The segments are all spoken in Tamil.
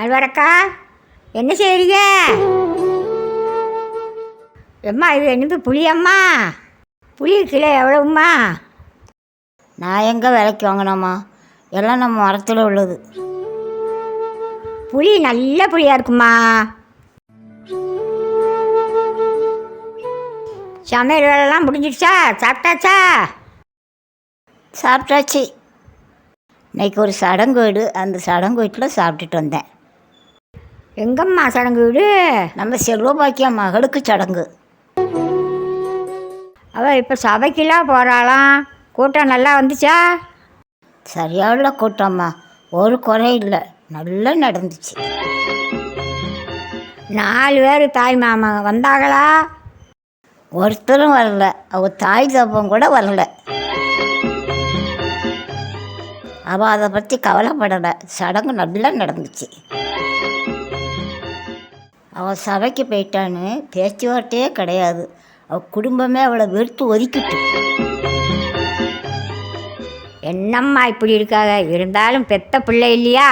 அல்வரக்கா என்ன செய்றீங்க? எம்மா இது என்னது புளியம்மா புளி கிலோ எவ்வளவும்மா? நான் எங்கே விலைக்கு வாங்கினோம்மா? எல்லாம் நம்ம மரத்தில் உள்ளது. புளி நல்ல புளியாக இருக்குமா சமையல் வேலைலாம் முடிஞ்சிடுச்சா? சாப்பிட்டாச்சா? சாப்பிட்டாச்சு. இன்னைக்கு ஒரு சடங்கு வீடு. அந்த சடங்கு வீட்டில் சாப்பிட்டுட்டு வந்தேன். எங்கம்மா சடங்கு வீடு? நம்ம செல்வபாக்கிய மகளுக்கு சடங்கு. அவள் இப்போ சபைக்கெல்லாம் போகிறாளாம் கூட்டம் நல்லா வந்துச்சா? சரியான கூட்டம்மா. ஒரு குறை இல்லை. நல்லா நடந்துச்சு. நாலு பேர் தாய் மாமா வந்தாங்களா ஒருத்தரும் வரல. அவ தாய் தப்பம் கூட வரல. அவள் அதை பற்றி கவலைப்படலை. சடங்கு நல்லா நடந்துச்சு. அவள் சபைக்கு போயிட்டான்னு பேச்சுவார்த்தையே கிடையாது. அவள் குடும்பமே அவளை வெறுத்து ஒதுக்கிட்டு. என்னம்மா இப்படி இருக்காங்க இருந்தாலும் பெத்த பிள்ளை இல்லையா?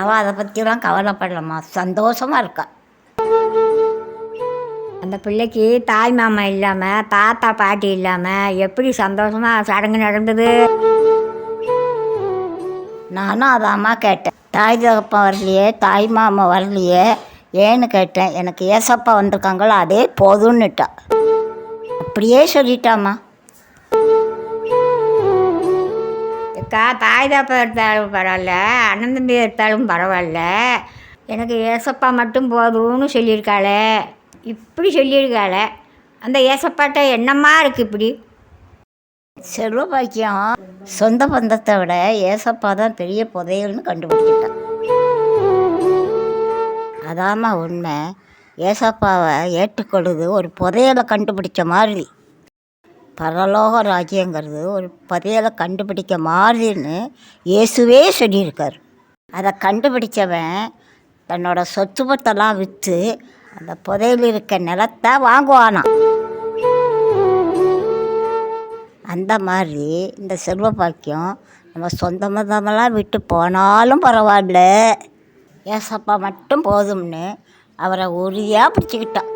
அவள் அதை பற்றிலாம் கவலைப்படலம்மா. சந்தோஷமாக இருக்கா. அந்த பிள்ளைக்கு தாய் மாமா இல்லாமல் தாத்தா பாட்டி இல்லாமல் எப்படி சந்தோஷமாக சடங்கு நடந்தது? நானும் அதாம்மா கேட்டேன். தாய் தகப்பா வரலையே தாய் மாமா வரலையே ஏன்னு கேட்டேன். எனக்கு ஏசப்பா வந்திருக்காங்களோ? அதே போதும்னுட்டா அப்படியே சொல்லிட்டாம்மா. அக்கா தாய் தாப்பா எடுத்தாலும் பரவாயில்ல அண்ணன் தம்பி எடுத்தாலும் பரவாயில்ல. எனக்கு ஏசப்பா மட்டும் போதும்னு சொல்லியிருக்காளே. இப்படி சொல்லியிருக்காளே. அந்த ஏசப்பாட்ட என்னம்மா இருக்குது இப்படி? செல்வ பாக்கியம் சொந்த பந்தத்தை விட ஏசப்பா தான் பெரிய புதையல்னு கண்டுபிடிக்கிட்டான் அதாம்மா உண்மை. ஏசப்பாவை ஏற்றுக்கொள்ளுது ஒரு புதையலை கண்டுபிடிச்ச மாதிரி. பரலோக ராஜ்யங்கிறது ஒரு புதையலை கண்டுபிடிக்க மாதிரின்னு இயேசுவே சொல்லியிருக்கார். அதை கண்டுபிடிச்சவன் தன்னோட சொத்து பத்தெல்லாம் விற்று அந்த புதையல் இருக்க நிலத்தை வாங்குவானான் அந்த மாதிரி இந்த செல்வ பாக்கியம் நம்ம சொந்த மதமெல்லாம் விட்டு போனாலும் பரவாயில்ல. ஏசப்பா மட்டும் போதும்னு அவரை உறுதியாக பிடிச்சிக்கிட்டான்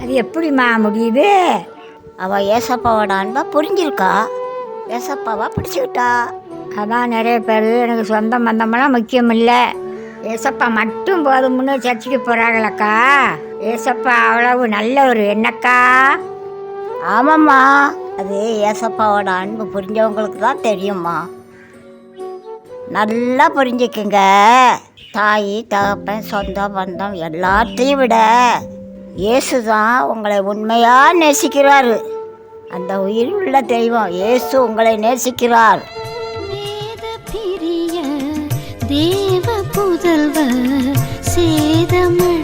அது எப்படிம்மா முடியுது? அவள் ஏசப்பாவோட அன்பை புரிஞ்சிருக்கா? ஏசப்பாவா பிடிச்சிக்கிட்டா? அதான் நிறைய பேர் எனக்கு சொந்த பந்தமெல்லாம் முக்கியம் இல்லை ஏசப்பா மட்டும் போதும்னு சர்ச்சுக்கு போகிறாங்களக்கா ஏசப்பா அவ்வளவு நல்ல ஒரு என்னக்கா? ஆமாம்மா. அது ஏசப்பாவோட அன்பு புரிஞ்சவங்களுக்கு தான் தெரியுமா நல்லா புரிஞ்சுக்குங்க. தாய் தகப்பன் சொந்த பந்தம் எல்லாத்தையும் விட இயேசு தான் உங்களை உண்மையாக நேசிக்கிறாரு. அந்த உயிர் உள்ள தெய்வம் இயேசு உங்களை நேசிக்கிறார். தேவ புதல்வர் சேதமடையான.